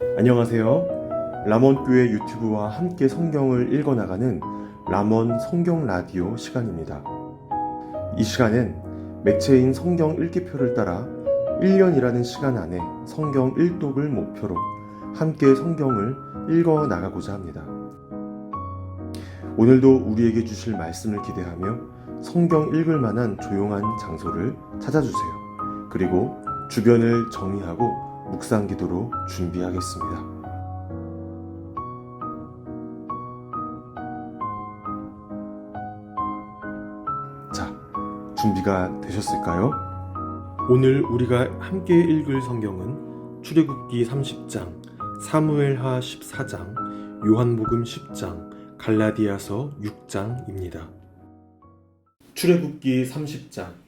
안녕하세요. 라몬교회 유튜브와 함께 성경을 읽어 나가는 라몬 성경 라디오 시간입니다. 이 시간은 매체인 성경 읽기표를 따라 1년이라는 시간 안에 성경 일독을 목표로 함께 성경을 읽어 나가고자 합니다. 오늘도 우리에게 주실 말씀을 기대하며 성경 읽을 만한 조용한 장소를 찾아주세요. 그리고 주변을 정리하고 묵상 기도로 준비하겠습니다. 자, 준비가 되셨을까요? 오늘 우리가 함께 읽을 성경은 출애굽기 30장, 사무엘하 14장, 요한복음 10장, 갈라디아서 6장입니다. 출애굽기 30장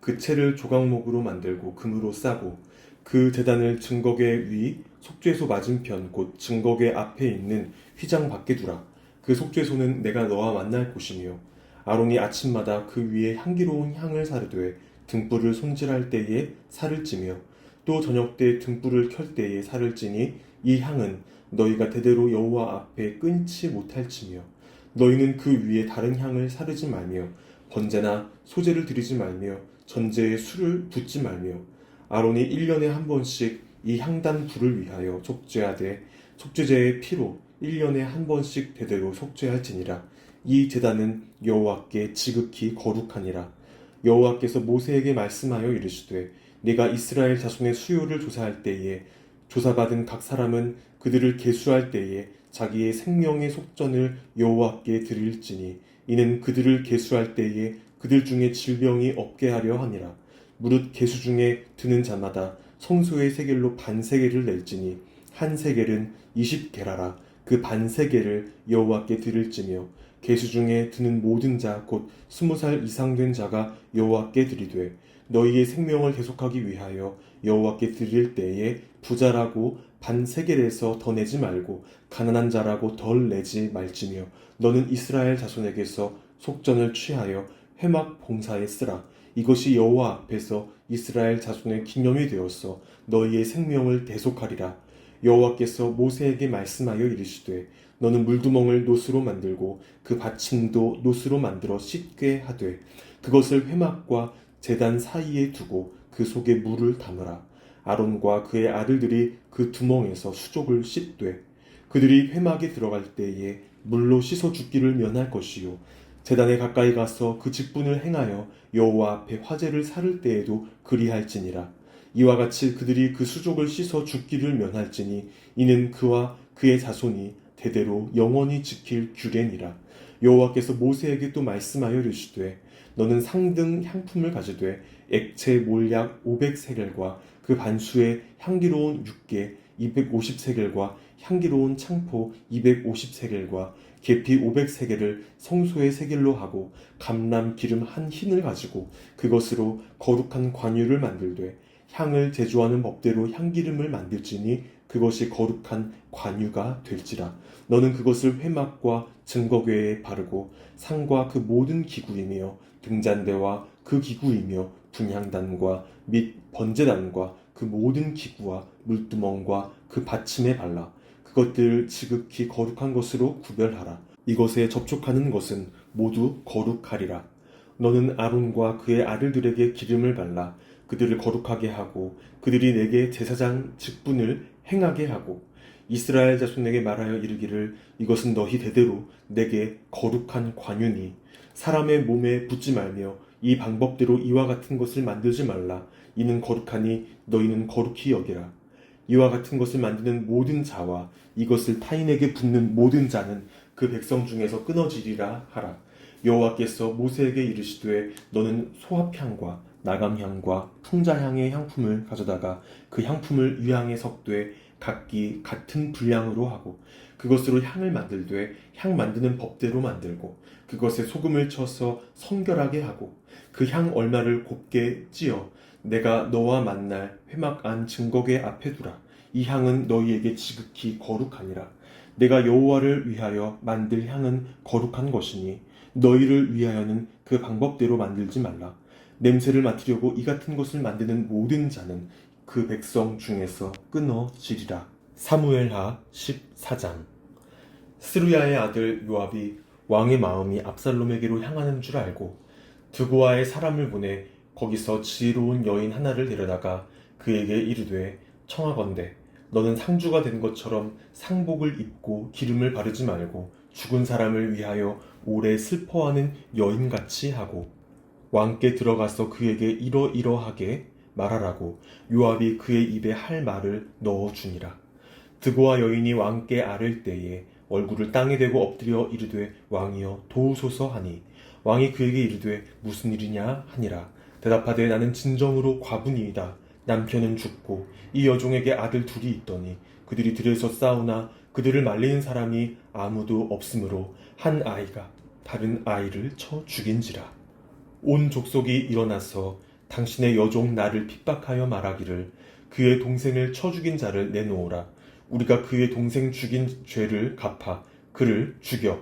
그 채를 조각목으로 만들고 금으로 싸고 그 제단을 증거계 위 속죄소 맞은편 곧 증거계 앞에 있는 휘장 밖에 두라. 그 속죄소는 내가 너와 만날 곳이며 아론이 아침마다 그 위에 향기로운 향을 사르되 등불을 손질할 때에 살을 찌며 또 저녁 때 등불을 켤 때에 살을 찌니 이 향은 너희가 대대로 여호와 앞에 끊지 못할지며 너희는 그 위에 다른 향을 사르지 말며 번제나 소제를 드리지 말며 전제에 술을 붓지 말며 아론이 1년에 한 번씩 이 향단 불을 위하여 속죄하되 속죄제의 피로 1년에 한 번씩 대대로 속죄할지니라. 이 제단은 여호와께 지극히 거룩하니라. 여호와께서 모세에게 말씀하여 이르시되 네가 이스라엘 자손의 수요를 조사할 때에 조사받은 각 사람은 그들을 계수할 때에 자기의 생명의 속전을 여호와께 드릴지니 이는 그들을 계수할 때에 그들 중에 질병이 없게 하려 하니라. 무릇 계수 중에 드는 자마다 성소의 세겔로 반 세겔을 낼지니 한 세겔은 20게라라. 그 반 세겔을 여호와께 드릴지며 계수 중에 드는 모든 자 곧 스무 살 이상 된 자가 여호와께 드리되 너희의 생명을 계속하기 위하여 여호와께 드릴 때에 부자라고 반 세겔에서 더 내지 말고 가난한 자라고 덜 내지 말지며 너는 이스라엘 자손에게서 속전을 취하여 회막 봉사에 쓰라. 이것이 여호와 앞에서 이스라엘 자손의 기념이 되었어 너희의 생명을 대속하리라. 여호와께서 모세에게 말씀하여 이르시되 너는 물두멍을 노스로 만들고 그 받침도 노스로 만들어 씻게 하되 그것을 회막과 제단 사이에 두고 그 속에 물을 담으라. 아론과 그의 아들들이 그 두멍에서 수족을 씻되 그들이 회막에 들어갈 때에 물로 씻어 죽기를 면할 것이요 제단에 가까이 가서 그 직분을 행하여 여호와 앞에 화제를 사를 때에도 그리할지니라. 이와 같이 그들이 그 수족을 씻어 죽기를 면할지니 이는 그와 그의 자손이 대대로 영원히 지킬 규례니라. 여호와께서 모세에게 또 말씀하여 이르시되 너는 상등 향품을 가지되 액체 몰약 500세겔과 그 반수의 향기로운 육개 250세겔과 향기로운 창포 250세겔과 계피 500세겔을 성소의 세겔로 하고 감람 기름 한 흰을 가지고 그것으로 거룩한 관유를 만들되 향을 제조하는 법대로 향기름을 만들지니 그것이 거룩한 관유가 될지라. 너는 그것을 회막과 증거궤에 바르고 상과 그 모든 기구이며 등잔대와 그 기구이며 분향단과 및 번제단과 그 모든 기구와 물두멍과 그 받침에 발라 그것들을 지극히 거룩한 것으로 구별하라. 이것에 접촉하는 것은 모두 거룩하리라. 너는 아론과 그의 아들들에게 기름을 발라 그들을 거룩하게 하고 그들이 내게 제사장 직분을 행하게 하고 이스라엘 자손에게 말하여 이르기를 이것은 너희 대대로 내게 거룩한 관유니 사람의 몸에 붙지 말며 이 방법대로 이와 같은 것을 만들지 말라. 이는 거룩하니 너희는 거룩히 여기라 이와 같은 것을 만드는 모든 자와 이것을 타인에게 붙는 모든 자는 그 백성 중에서 끊어지리라 하라. 여호와께서 모세에게 이르시되 너는 소합향과 나감향과 풍자향의 향품을 가져다가 그 향품을 위향에 섞되 각기 같은 분량으로 하고 그것으로 향을 만들되 향 만드는 법대로 만들고 그것에 소금을 쳐서 성결하게 하고 그 향 얼마를 곱게 찌어 내가 너와 만날 회막 안 증거계 앞에 두라. 이 향은 너희에게 지극히 거룩하니라. 내가 여호와를 위하여 만들 향은 거룩한 것이니 너희를 위하여는 그 방법대로 만들지 말라. 냄새를 맡으려고 이 같은 것을 만드는 모든 자는 그 백성 중에서 끊어지리라. 사무엘하 14장. 스루야의 아들 요압이 왕의 마음이 압살롬에게로 향하는 줄 알고 드고아의 사람을 보내 거기서 지혜로운 여인 하나를 데려다가 그에게 이르되 청하건대 너는 상주가 된 것처럼 상복을 입고 기름을 바르지 말고 죽은 사람을 위하여 오래 슬퍼하는 여인같이 하고 왕께 들어가서 그에게 이러이러하게 말하라고 요압이 그의 입에 할 말을 넣어 주니라. 드고와 여인이 왕께 아를 때에 얼굴을 땅에 대고 엎드려 이르되 왕이여 도우소서 하니 왕이 그에게 이르되 무슨 일이냐 하니라. 대답하되 나는 진정으로 과분이이다. 남편은 죽고 이 여종에게 아들 둘이 있더니 그들이 들에서 싸우나 그들을 말리는 사람이 아무도 없으므로 한 아이가 다른 아이를 쳐 죽인지라. 온 족속이 일어나서 당신의 여종 나를 핍박하여 말하기를 그의 동생을 쳐 죽인 자를 내놓으라. 우리가 그의 동생 죽인 죄를 갚아 그를 죽여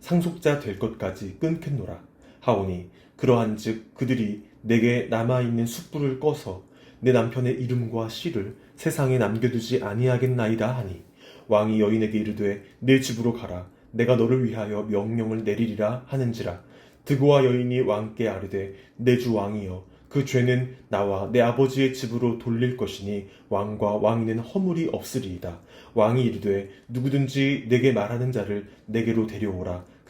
상속자 될 것까지 끊겠노라. 하오니 그러한즉 그들이 내게 남아있는 숯불을 꺼서 내 남편의 이름과 씨를 세상에 남겨두지 아니하겠나이다 하니 왕이 여인에게 이르되 내 집으로 가라 내가 너를 위하여 명령을 내리리라 하는지라 드고와 여인이 왕께 아르되 내 주 왕이여 그 죄는 나와 내 아버지의 집으로 돌릴 것이니 왕과 왕위는 허물이 없으리이다. 왕이 이르되 누구든지 내게 말하는 자를 내게로 데려오라.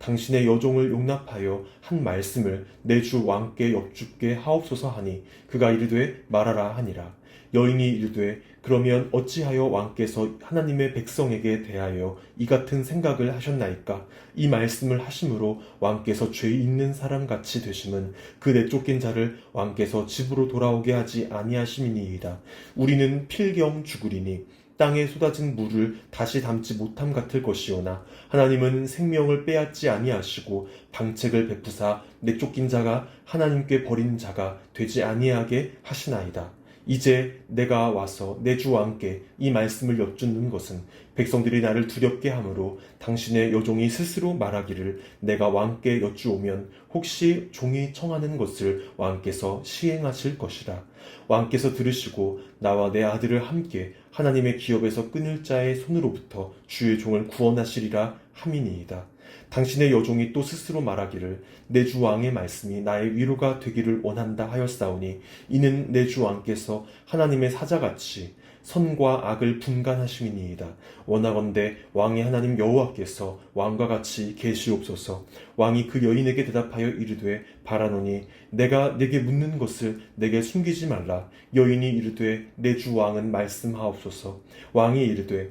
당신의 여종을 용납하여 한 말씀을 내 주 왕께 여쭙게 하옵소서 하니 그가 이르되 말하라 하니라. 여인이 이르되 그러면 어찌하여 왕께서 하나님의 백성에게 대하여 이 같은 생각을 하셨나이까? 이 말씀을 하심으로 왕께서 죄 있는 사람 같이 되심은 그 내쫓긴 자를 왕께서 집으로 돌아오게 하지 아니하심이니이다. 우리는 필경 죽으리니 땅에 쏟아진 물을 다시 담지 못함 같을 것이오나 하나님은 생명을 빼앗지 아니하시고 방책을 베푸사 내쫓긴 자가 하나님께 버린 자가 되지 아니하게 하시나이다. 이제 내가 와서 내주 왕께 이 말씀을 여쭙는 것은 백성들이 나를 두렵게 하므로 당신의 여종이 스스로 말하기를 내가 왕께 여쭈오면 혹시 종이 청하는 것을 왕께서 시행하실 것이라 왕께서 들으시고 나와 내 아들을 함께 하나님의 기업에서 끊을 자의 손으로부터 주의 종을 구원하시리라 함이니이다. 당신의 여종이 또 스스로 말하기를 내 주 왕의 말씀이 나의 위로가 되기를 원한다 하였사오니 이는 내 주 왕께서 하나님의 사자같이 선과 악을 분간하심이니이다. 원하건대 왕의 하나님 여호와께서 왕과 같이 계시옵소서. 왕이 그 여인에게 대답하여 이르되 바라노니 내가 내게 묻는 것을 내게 숨기지 말라. 여인이 이르되 내 주 왕은 말씀하옵소서. 왕이 이르되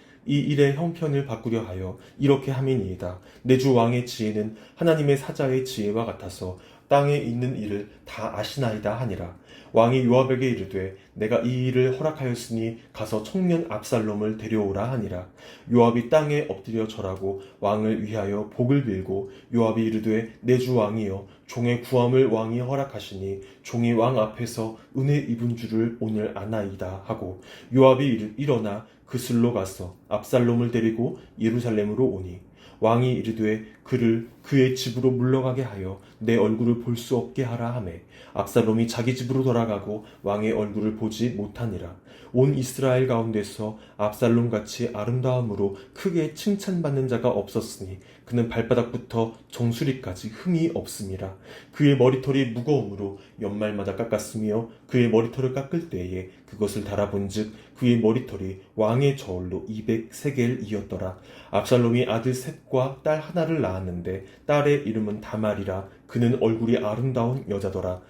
이 일의 형편을 바꾸려 하여 이렇게 함이니이다. 내 주 왕의 지혜는 하나님의 사자의 지혜와 같아서 땅에 있는 일을 다 아시나이다 하니라. 왕이 요압에게 이르되 내가 이 일을 허락하였으니 가서 청년 압살롬을 데려오라 하니라. 요압이 땅에 엎드려 절하고 왕을 위하여 복을 빌고 요압이 이르되 내 주 왕이여 종의 구함을 왕이 허락하시니 종이 왕 앞에서 은혜 입은 줄을 오늘 아나이다 하고 요압이 일어나 그슬로 가서 압살롬을 데리고 예루살렘으로 오니 왕이 이르되 그를 그의 집으로 물러가게 하여 내 얼굴을 볼 수 없게 하라 하매 압살롬이 자기 집으로 돌아가고 왕의 얼굴을 보지 못하니라. 온 이스라엘 가운데서 압살롬 같이 아름다움으로 크게 칭찬받는 자가 없었으니 그는 발바닥부터 정수리까지 흠이 없음이라. 그의 머리털이 무거움으로 연말마다 깎았으며 그의 머리털을 깎을 때에 그것을 달아본즉 그의 머리털이 왕의 저울로 200세겔이었더라. 압살롬이 아들 셋과 딸 하나를 낳 았는데 딸의 이름은 다말이라 그는 얼굴이 아름다운 여자더라.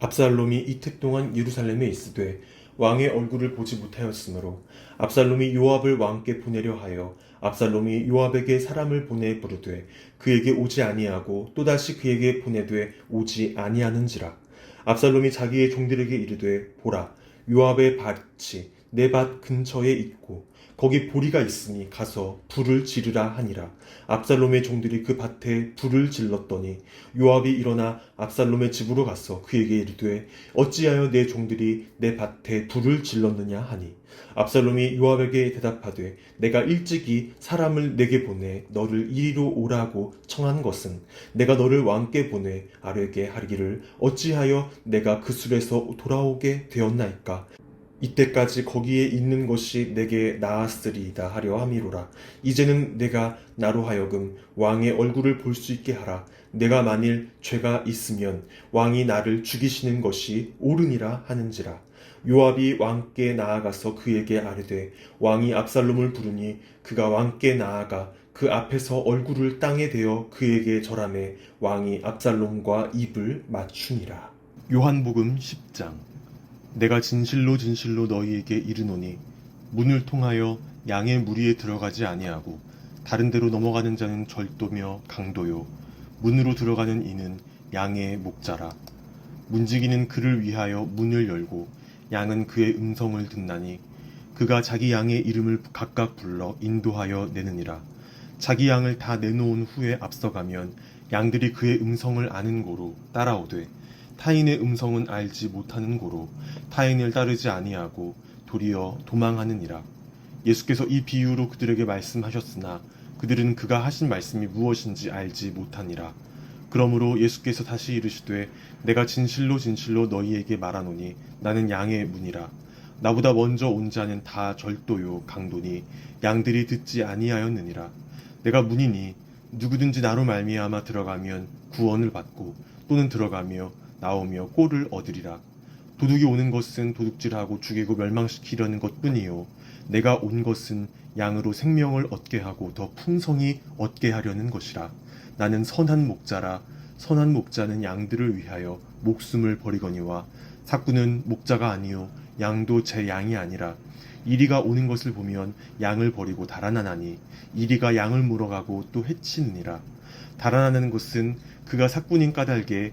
압살롬이 이틀 동안 예루살렘에 있으되 왕의 얼굴을 보지 못하였으므로 압살롬이 요압을 왕께 보내려 하여 압살롬이 요압에게 사람을 보내 부르되 그에게 오지 아니하고 또다시 그에게 보내되 오지 아니하는지라. 압살롬이 자기의 종들에게 이르되 보라 요압의 밭이 내 밭 근처에 있고 거기 보리가 있으니 가서 불을 지르라 하니라. 압살롬의 종들이 그 밭에 불을 질렀더니 요압이 일어나 압살롬의 집으로 가서 그에게 이르되 어찌하여 내 종들이 내 밭에 불을 질렀느냐 하니? 압살롬이 요압에게 대답하되 내가 일찍이 사람을 내게 보내 너를 이리로 오라고 청한 것은 내가 너를 왕께 보내 아뢰게 하기를 어찌하여 내가 그 술에서 돌아오게 되었나이까 이때까지 거기에 있는 것이 내게 나았으리이다 하려 함이로라. 이제는 내가 나로 하여금 왕의 얼굴을 볼 수 있게 하라. 내가 만일 죄가 있으면 왕이 나를 죽이시는 것이 옳으니라 하는지라. 요압이 왕께 나아가서 그에게 아뢰되 왕이 압살롬을 부르니 그가 왕께 나아가 그 앞에서 얼굴을 땅에 대어 그에게 절하매 왕이 압살롬과 입을 맞추니라. 요한복음 10장 내가 진실로 진실로 너희에게 이르노니 문을 통하여 양의 무리에 들어가지 아니하고 다른 데로 넘어가는 자는 절도며 강도요. 문으로 들어가는 이는 양의 목자라. 문지기는 그를 위하여 문을 열고 양은 그의 음성을 듣나니 그가 자기 양의 이름을 각각 불러 인도하여 내느니라. 자기 양을 다 내놓은 후에 앞서가면 양들이 그의 음성을 아는 고로 따라오되 타인의 음성은 알지 못하는 고로 타인을 따르지 아니하고 도리어 도망하느니라. 예수께서 이 비유로 그들에게 말씀하셨으나 그들은 그가 하신 말씀이 무엇인지 알지 못하니라. 그러므로 예수께서 다시 이르시되 내가 진실로 진실로 너희에게 말하노니 나는 양의 문이라. 나보다 먼저 온 자는 다 절도요 강도니 양들이 듣지 아니하였느니라. 내가 문이니 누구든지 나로 말미암아 들어가면 구원을 받고 또는 들어가며 나오며 꼴을 얻으리라. 도둑이 오는 것은 도둑질하고 죽이고 멸망시키려는 것뿐이요. 내가 온 것은 양으로 생명을 얻게 하고 더 풍성히 얻게 하려는 것이라. 나는 선한 목자라. 선한 목자는 양들을 위하여 목숨을 버리거니와 사꾸는 목자가 아니요 양도 제 양이 아니라 이리가 오는 것을 보면 양을 버리고 달아나나니 이리가 양을 물어가고 또 해치느니라. 달아나는 것은 그가 사꾼인 까닭에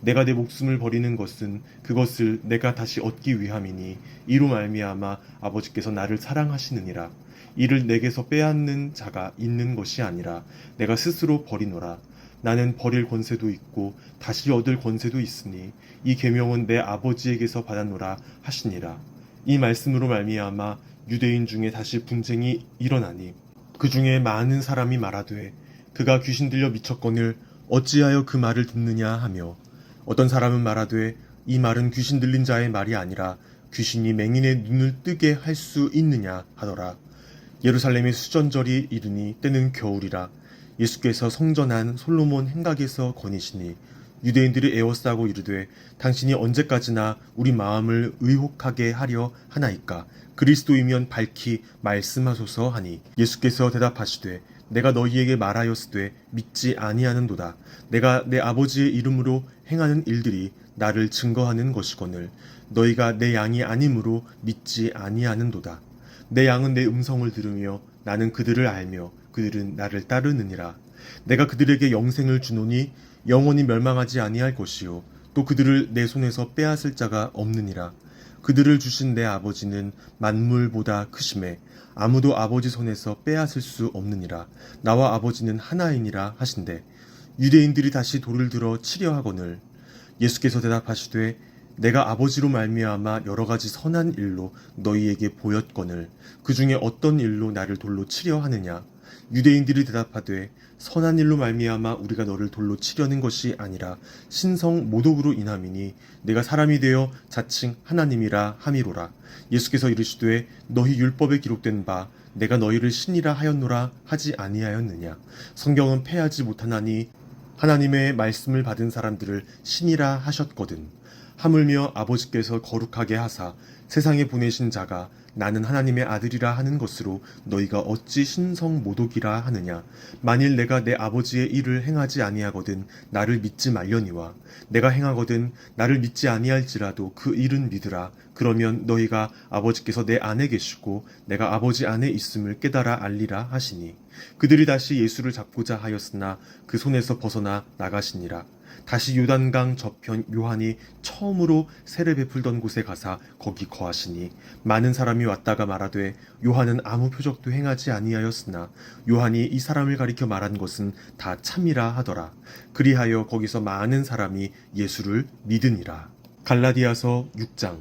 내가 내 목숨을 버리는 것은 그것을 내가 다시 얻기 위함이니 이로 말미암아 아버지께서 나를 사랑하시느니라. 이를 내게서 빼앗는 자가 있는 것이 아니라 내가 스스로 버리노라. 나는 버릴 권세도 있고 다시 얻을 권세도 있으니 이 계명은 내 아버지에게서 받았노라 하시니라. 이 말씀으로 말미암아 유대인 중에 다시 분쟁이 일어나니 그 중에 많은 사람이 말하되 그가 귀신 들려 미쳤거늘 어찌하여 그 말을 듣느냐 하며 어떤 사람은 말하되 이 말은 귀신 들린 자의 말이 아니라 귀신이 맹인의 눈을 뜨게 할 수 있느냐 하더라. 예루살렘의 수전절이 이르니 때는 겨울이라. 예수께서 성전한 솔로몬 행각에서 거니시니 유대인들이 애워싸고 이르되 당신이 언제까지나 우리 마음을 의혹하게 하려 하나이까? 그리스도이면 밝히 말씀하소서 하니 예수께서 대답하시되 내가 너희에게 말하였으되 믿지 아니하는도다. 내가 내 아버지의 이름으로 행하는 일들이 나를 증거하는 것이거늘 너희가 내 양이 아니므로 믿지 아니하는도다 내 양은 내 음성을 들으며 나는 그들을 알며 그들은 나를 따르느니라 내가 그들에게 영생을 주노니 영원히 멸망하지 아니할 것이요 또 그들을 내 손에서 빼앗을 자가 없느니라 그들을 주신 내 아버지는 만물보다 크심에 아무도 아버지 손에서 빼앗을 수 없느니라. 나와 아버지는 하나이니라 하신대. 유대인들이 다시 돌을 들어 치려 하거늘. 예수께서 대답하시되 내가 아버지로 말미암아 여러 가지 선한 일로 너희에게 보였거늘. 그 중에 어떤 일로 나를 돌로 치려 하느냐? 유대인들이 대답하되 선한 일로 말미암아 우리가 너를 돌로 치려는 것이 아니라 신성 모독으로 인함이니 내가 사람이 되어 자칭 하나님이라 함이로라. 예수께서 이르시되 너희 율법에 기록된 바 내가 너희를 신이라 하였노라 하지 아니하였느냐? 성경은 패하지 못하나니 하나님의 말씀을 받은 사람들을 신이라 하셨거든. 하물며 아버지께서 거룩하게 하사 세상에 보내신 자가 나는 하나님의 아들이라 하는 것으로 너희가 어찌 신성 모독이라 하느냐? 만일 내가 내 아버지의 일을 행하지 아니하거든 나를 믿지 말려니와 내가 행하거든 나를 믿지 아니할지라도 그 일은 믿으라. 그러면 너희가 아버지께서 내 안에 계시고 내가 아버지 안에 있음을 깨달아 알리라 하시니 그들이 다시 예수를 잡고자 하였으나 그 손에서 벗어나 나가시니라 다시 요단강 저편 요한이 처음으로 세례 베풀던 곳에 가사 거기 거하시니 많은 사람이 왔다가 말하되 요한은 아무 표적도 행하지 아니하였으나 요한이 이 사람을 가리켜 말한 것은 다 참이라 하더라. 그리하여 거기서 많은 사람이 예수를 믿으니라. 갈라디아서 6장.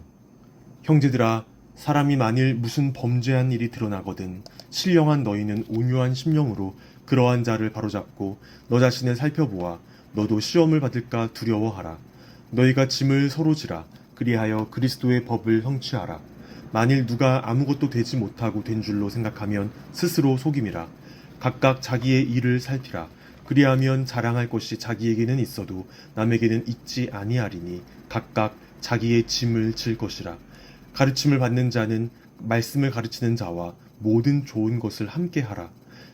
형제들아 사람이 만일 무슨 범죄한 일이 드러나거든 신령한 너희는 온유한 심령으로 그러한 자를 바로잡고 너 자신을 살펴보아 너도 시험을 받을까 두려워하라. 너희가 짐을 서로 지라. 그리하여 그리스도의 법을 성취하라. 만일 누가 아무것도 되지 못하고 된 줄로 생각하면 스스로 속임이라. 각각 자기의 일을 살피라. 그리하면 자랑할 것이 자기에게는 있어도 남에게는 있지 아니하리니 각각 자기의 짐을 질 것이라. 가르침을 받는 자는 말씀을 가르치는 자와 모든 좋은 것을 함께 하라.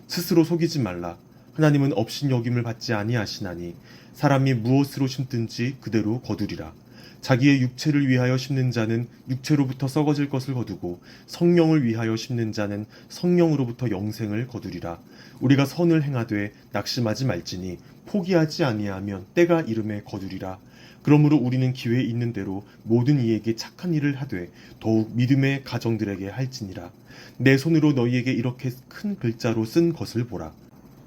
스스로 속이지 말라. 하나님은 업신여김을 받지 아니하시나니 사람이 무엇으로 심든지 그대로 거두리라. 자기의 육체를 위하여 심는 자는 육체로부터 썩어질 것을 거두고 성령을 위하여 심는 자는 성령으로부터 영생을 거두리라. 우리가 선을 행하되 낙심하지 말지니 포기하지 아니하면 때가 이름에 거두리라. 그러므로 우리는 기회 있는 대로 모든 이에게 착한 일을 하되 더욱 믿음의 가정들에게 할지니라. 내 손으로 너희에게 이렇게 큰 글자로 쓴 것을 보라.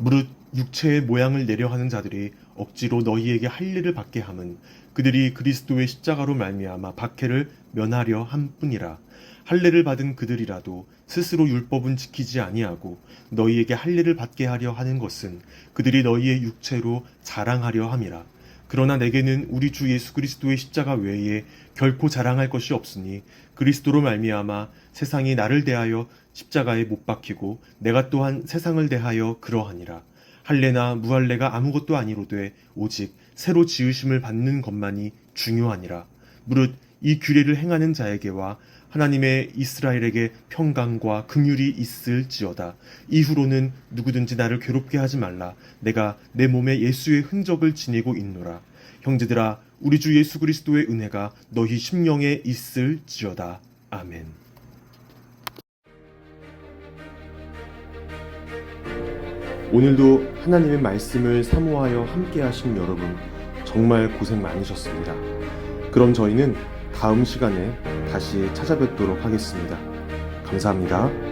무릇 육체의 모양을 내려 하는 자들이 억지로 너희에게 할 일을 받게 함은 그들이 그리스도의 십자가로 말미암아 박해를 면하려 함 뿐이라. 할례를 받은 그들이라도 스스로 율법은 지키지 아니하고 너희에게 할례를 받게 하려 하는 것은 그들이 너희의 육체로 자랑하려 함이라. 그러나 내게는 우리 주 예수 그리스도의 십자가 외에 결코 자랑할 것이 없으니 그리스도로 말미암아 세상이 나를 대하여 십자가에 못 박히고 내가 또한 세상을 대하여 그러하니라. 할례나 무할례가 아무것도 아니로되 오직 새로 지으심을 받는 것만이 중요하니라. 무릇 이 규례를 행하는 자에게와 하나님의 이스라엘에게 평강과 긍휼이 있을지어다. 이후로는 누구든지 나를 괴롭게 하지 말라. 내가 내 몸에 예수의 흔적을 지니고 있노라. 형제들아, 우리 주 예수 그리스도의 은혜가 너희 심령에 있을지어다. 아멘. 오늘도 하나님의 말씀을 사모하여 함께 하신 여러분 정말 고생 많으셨습니다. 그럼 저희는 다음 시간에 다시 찾아뵙도록 하겠습니다. 감사합니다.